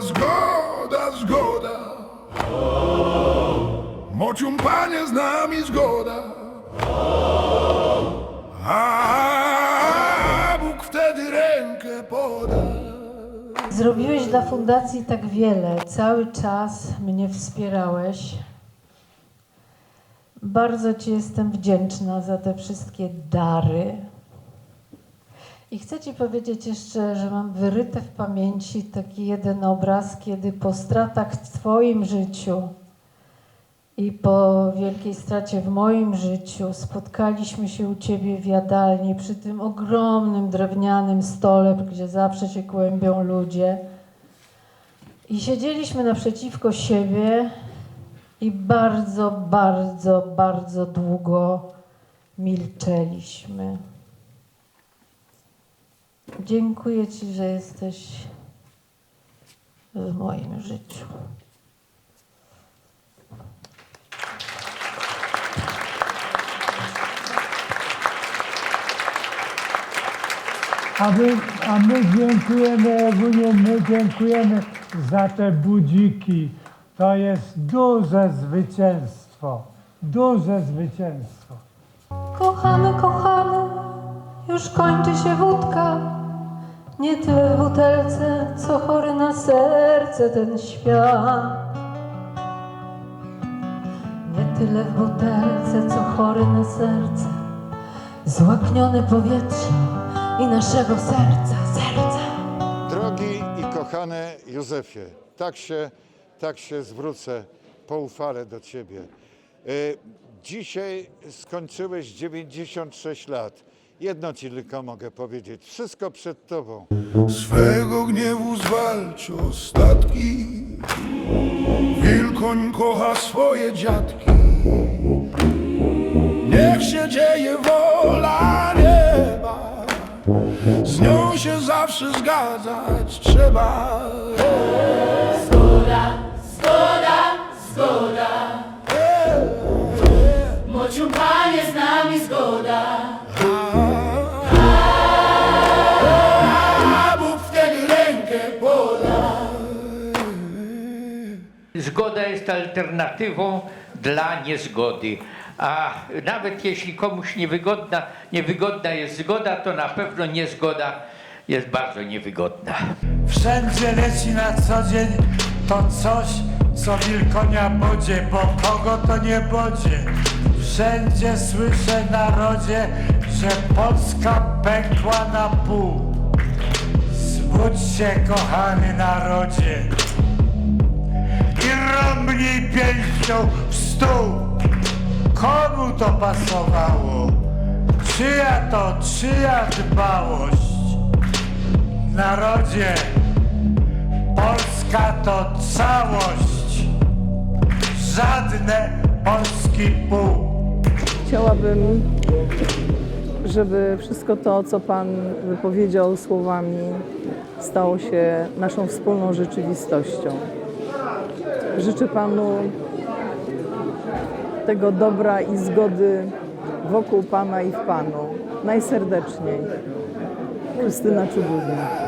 zgoda, zgoda. Mocium panie z nami zgoda. A Bóg wtedy rękę poda. Zrobiłeś dla fundacji tak wiele, cały czas mnie wspierałeś. Bardzo Ci jestem wdzięczna za te wszystkie dary. I chcę Ci powiedzieć jeszcze, że mam wyryte w pamięci taki jeden obraz, kiedy po stratach w Twoim życiu i po wielkiej stracie w moim życiu spotkaliśmy się u Ciebie w jadalni przy tym ogromnym drewnianym stole, gdzie zawsze się kłębią ludzie. I siedzieliśmy naprzeciwko siebie i bardzo, bardzo, bardzo długo milczeliśmy. Dziękuję Ci, że jesteś w moim życiu. A my, a my dziękujemy, Ewunie, my dziękujemy za te budziki. To jest duże zwycięstwo, duże zwycięstwo. Kochany, kochany, już kończy się wódka. Nie tyle w butelce, co chory na serce ten świat. Nie tyle w butelce, co chory na serce. Złaknione powietrze i naszego serca, serca. Drogi i kochany Józefie, tak się, tak się zwrócę po uchwale do Ciebie. Y, Dzisiaj skończyłeś 96 lat. Jedno Ci tylko mogę powiedzieć. Wszystko przed Tobą. Swego gniewu zwalcz ostatki. Wilkoń kocha swoje dziadki. Niech się dzieje wola nieba. Z nią się zawsze zgadzać trzeba. Zgoda jest alternatywą dla niezgody. A nawet jeśli komuś niewygodna, niewygodna jest zgoda, to na pewno niezgoda jest bardzo niewygodna. Wszędzie leci na co dzień to coś, co wilkonia bodzie, bo kogo to nie bodzie. Wszędzie słyszę narodzie, że Polska pękła na pół. Zbudź się, kochany narodzie, i rąbnij pięścią w stół. Komu to pasowało? Czyja to, czyja dbałość? Narodzie, Polska to całość, żadne Polski pół. Chciałabym, żeby wszystko to, co Pan wypowiedział słowami, stało się naszą wspólną rzeczywistością. Życzę Panu tego dobra i zgody wokół Pana i w Panu. Najserdeczniej. Krystyna Czubówna.